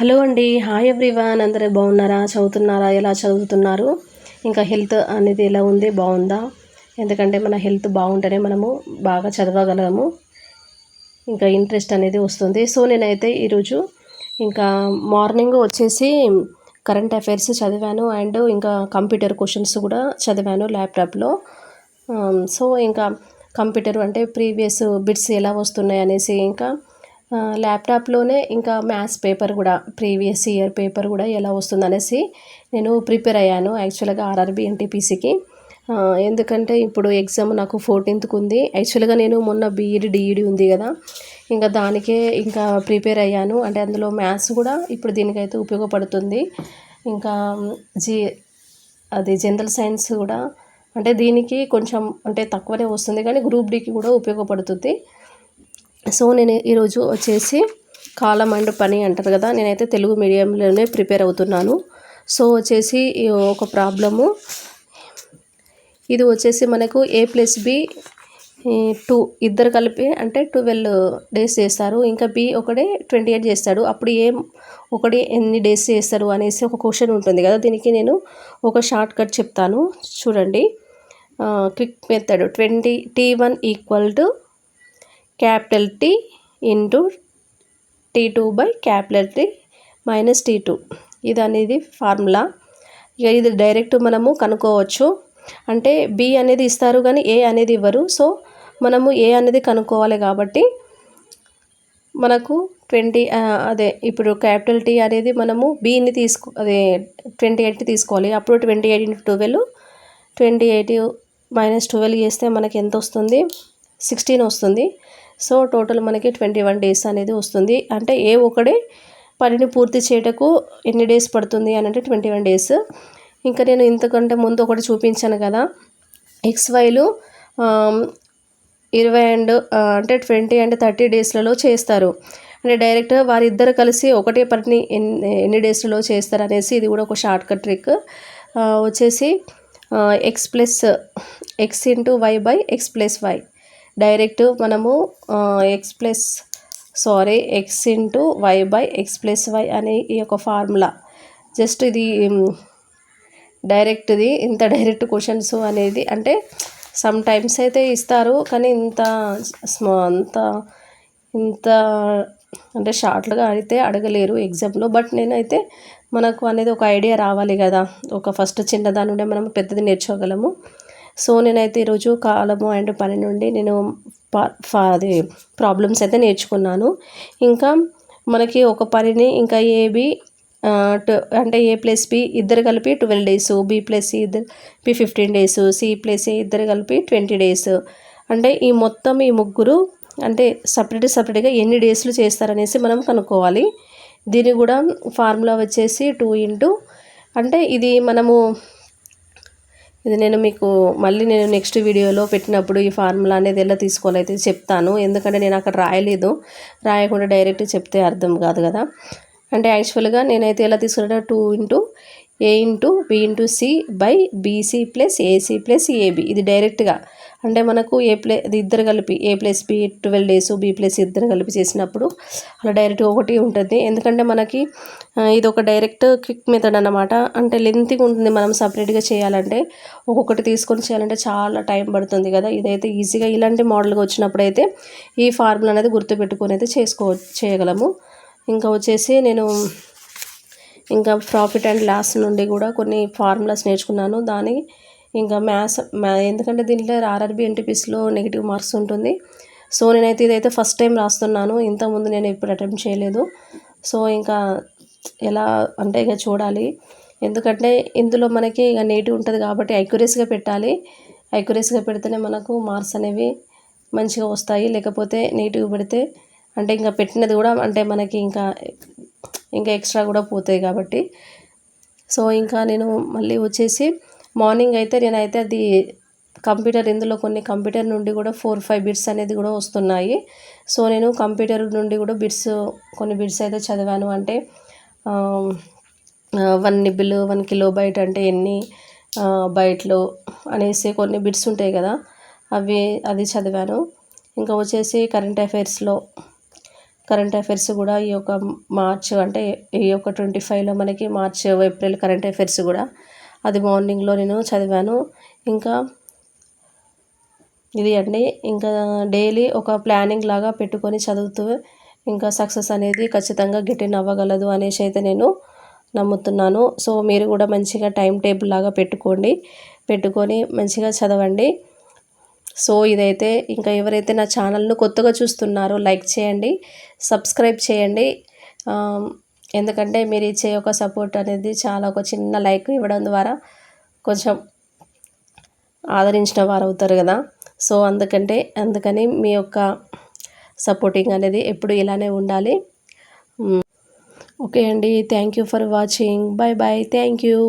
Hello అండి. Hi everyone. అందరూ బాగున్నారా? చదువుతున్నారా? ఎలా చదువుతున్నారు? ఇంకా హెల్త్ అనేది ఎలా ఉంది? బాగుందా? ఎందుకంటే మన హెల్త్ బాగుంటేనే మనము బాగా చదవగలము. ఇంకా ఇంట్రెస్ట్ అనేది వస్తుంది. సో నేనైతే ఈరోజు ఇంకా మార్నింగ్ వచ్చేసి కరెంట్ అఫైర్స్ చదివాను. అండ్ ఇంకా కంప్యూటర్ క్వశ్చన్స్ కూడా చదివాను ల్యాప్టాప్లో. సో ఇంకా కంప్యూటర్ అంటే ప్రీవియస్ బిట్స్ ఎలా వస్తున్నాయి అనేసి ఇంకా ల్యాప్టాప్లోనే ఇంకా మ్యాథ్స్ పేపర్ కూడా ప్రీవియస్ ఇయర్ పేపర్ కూడా ఎలా వస్తుంది అనేసి నేను ప్రిపేర్ అయ్యాను యాక్చువల్గా ఆర్ఆర్బి ఎన్టీపీసీకి ఎందుకంటే ఇప్పుడు ఎగ్జామ్ నాకు ఫోర్టీన్త్కి ఉంది యాక్చువల్గా నేను మొన్న బీఈడి డిఈడి ఉంది కదా. ఇంకా దానికే ఇంకా ప్రిపేర్ అయ్యాను. అంటే అందులో మ్యాథ్స్ కూడా ఇప్పుడు దీనికైతే ఉపయోగపడుతుంది. ఇంకా జీ అది జనరల్ సైన్స్ కూడా అంటే దీనికి కొంచెం అంటే తక్కువనే వస్తుంది. కానీ గ్రూప్ డికి కూడా ఉపయోగపడుతుంది. సో నేను ఈరోజు వచ్చేసి కాలం అండ్ పని అంటారు కదా నేనైతే తెలుగు మీడియంలోనే ప్రిపేర్ అవుతున్నాను. సో వచ్చేసి ఒక ప్రాబ్లము. ఇది వచ్చేసి మనకు ఏ ప్లస్ బి టూ ఇద్దరు కలిపి అంటే ట్వెల్వ్ డేస్ చేస్తారు. ఇంకా బి ఒకడే ట్వంటీ ఎయిట్ చేస్తాడు. అప్పుడు ఏ ఒకటి ఎన్ని డేస్ చేస్తారు అనేసి ఒక క్వశ్చన్ ఉంటుంది కదా దీనికి నేను ఒక షార్ట్ కట్ చెప్తాను. చూడండి. Quick method twenty T one equal to capital T into T two by capital T minus T two. ఇది అనేది ఫార్ములా. ఇక ఇది డైరెక్ట్ మనము కనుక్కోవచ్చు. అంటే బి అనేది ఇస్తారు కానీ ఏ అనేది ఇవ్వరు. సో మనము ఏ అనేది కనుక్కోవాలి కాబట్టి మనకు ట్వంటీ అదే ఇప్పుడు క్యాపిటల్ టీ అనేది మనము బీని తీసుకో అదే ట్వంటీ ఎయిట్ తీసుకోవాలి. అప్పుడు twenty eight into twelve twenty eight minus twelve చేస్తే మనకి ఎంత వస్తుంది? సిక్స్టీన్ వస్తుంది. సో టోటల్ మనకి ట్వంటీ వన్ డేస్ అనేది వస్తుంది. అంటే ఏ ఒకడే పనిని పూర్తి చేయటకు ఎన్ని డేస్ పడుతుంది అని అంటే ట్వంటీ వన్ డేస్. ఇంకా నేను ఇంతకంటే ముందు ఒకటి చూపించాను కదా. ఎక్స్ వైలు ఇరవై అండ్ అంటే ట్వంటీ అండ్ థర్టీ డేస్లలో చేస్తారు. అంటే డైరెక్ట్ వారిద్దరు కలిసి ఒకటే పనిని ఎన్ని ఎన్ని డేస్లలో చేస్తారు అనేసి ఇది కూడా ఒక షార్ట్ కట్ ట్రిక్. వచ్చేసి X plus X into Y by X plus Y. Direct మనము X plus sorry X into Y by X plus Y అనే ఈ యొక్క ఫార్ములా. జస్ట్ ఇది డైరెక్ట్ది ఇంత డైరెక్ట్ క్వశ్చన్స్ అనేది అంటే సమ్ టైమ్స్ అయితే ఇస్తారు కానీ ఇంత అంత ఇంత అంటే షార్ట్గా అయితే అడగలేరు ఎగ్జామ్లో. బట్ నేనైతే మనకు అనేది ఒక ఐడియా రావాలి కదా. ఒక ఫస్ట్ చిన్నదాని నుండే మనం పెద్దది నేర్చుకోగలము. సో నేనైతే ఈరోజు కాలము అండ్ పని నుండి నేను అది ప్రాబ్లమ్స్ అయితే నేర్చుకున్నాను. ఇంకా మనకి ఒక పనిని ఇంకా ఏబి అంటే ఏ ప్లస్ బి ఇద్దరు కలిపి ట్వెల్వ్ డేస్ బి ప్లస్ ఇద్దరు B fifteen days C plus A ఇద్దరు కలిపి ట్వంటీ డేస్. అంటే ఈ మొత్తం ఈ ముగ్గురు అంటే సపరేట్ సపరేట్గా ఎన్ని డేస్లు చేస్తారనేసి మనం కనుక్కోవాలి. దీని కూడా ఫార్ములా వచ్చేసి టూ ఇంటూ అంటే ఇది మనము ఇది నేను మీకు మళ్ళీ నేను నెక్స్ట్ వీడియోలో పెట్టినప్పుడు ఈ ఫార్ములా అనేది ఎలా తీసుకోవాలైతే చెప్తాను. ఎందుకంటే నేను అక్కడ రాయలేదు. రాయకుండా డైరెక్ట్ చెప్తే అర్థం కాదు కదా. అంటే యాక్చువల్గా నేనైతే ఎలా తీసుకున్నా two into A into B into C by BC plus AC plus AB ఇది డైరెక్ట్గా అంటే మనకు ఏ ప్లే ఇద్దరు కలిపి A plus B twelve days B plus ఇద్దరు కలిపి చేసినప్పుడు అలా డైరెక్ట్గా ఒకటి ఉంటుంది. ఎందుకంటే మనకి ఇది ఒక డైరెక్ట్ క్విక్ మెథడ్ అనమాట అంటే లెంత్గా ఉంటుంది మనం సపరేట్గా చేయాలంటే. ఒక్కొక్కటి తీసుకొని చేయాలంటే చాలా టైం పడుతుంది కదా. ఇదైతే ఈజీగా ఇలాంటి మోడల్గా వచ్చినప్పుడు అయితే ఈ ఫార్ములా అనేది గుర్తుపెట్టుకొని అయితే చేసుకో చేయగలము. ఇంకా వచ్చేసి నేను ఇంకా ప్రాఫిట్ అండ్ లాస్ నుండి కూడా కొన్ని ఫార్ములాస్ నేర్చుకున్నాను. దాని ఇంకా మ్యాథ్స్ ఎందుకంటే దీంట్లో ఆర్ఆర్బి ఎన్టీపీసీలో నెగిటివ్ మార్క్స్ ఉంటుంది. సో నేనైతే ఇదైతే ఫస్ట్ టైం రాస్తున్నాను. ఇంతకుముందు నేను ఇప్పుడు అటెంప్ట్ చేయలేదు. సో ఇంకా ఎలా అంటే ఇక చూడాలి. ఎందుకంటే ఇందులో మనకి ఇక నేటివ్ ఉంటుంది కాబట్టి అక్యురేస్గా పెట్టాలి. అక్యురేస్గా పెడితేనే మనకు మార్క్స్ అనేవి మంచిగా వస్తాయి. లేకపోతే నెగిటివ్ పెడితే అంటే ఇంకా పెట్టినది కూడా అంటే మనకి ఇంకా ఇంకా ఎక్స్ట్రా కూడా పోతాయి కాబట్టి. సో ఇంకా నేను మళ్ళీ వచ్చేసి మార్నింగ్ అయితే నేనైతే అది కంప్యూటర్ ఇందులో కొన్ని కంప్యూటర్ నుండి కూడా ఫోర్ ఫైవ్ బిట్స్ అనేది కూడా వస్తున్నాయి. సో నేను కంప్యూటర్ నుండి కూడా బిట్స్ కొన్ని బిట్స్ అయితే చదివాను. అంటే one nibble one kilobyte అంటే ఎన్ని బైట్లు అనేసి కొన్ని బిట్స్ ఉంటాయి కదా అవి అది చదివాను. ఇంకా వచ్చేసి కరెంట్ అఫైర్స్లో కరెంట్ అఫైర్స్ కూడా ఈ యొక్క మార్చ్ అంటే ఈ యొక్క ట్వంటీ ఫైవ్లో మనకి మార్చ్ ఏప్రిల్ కరెంట్ అఫైర్స్ కూడా అది మార్నింగ్లో నేను చదివాను. ఇంకా ఇది అండి. ఇంకా డైలీ ఒక ప్లానింగ్ లాగా పెట్టుకొని చదువుతూ ఇంకా సక్సెస్ అనేది ఖచ్చితంగా గిటిన్ అవ్వగలదు అనేసి అయితే నేను నమ్ముతున్నాను. సో మీరు కూడా మంచిగా టైం టేబుల్ లాగా పెట్టుకోండి. పెట్టుకొని మంచిగా చదవండి. సో ఇదైతే ఇంకా ఎవరైతే నా ఛానల్ను కొత్తగా చూస్తున్నారో లైక్ చేయండి సబ్స్క్రైబ్ చేయండి. ఎందుకంటే మీరు ఇచ్చే ఒక సపోర్ట్ అనేది చాలా ఒక చిన్న లైక్ ఇవ్వడం ద్వారా కొంచెం ఆదరించిన వారు అవుతారు కదా. సో అందుకంటే అందుకని మీ యొక్క సపోర్టింగ్ అనేది ఎప్పుడు ఇలానే ఉండాలి. ఓకే అండి. Thank you for watching. Bye bye thank you.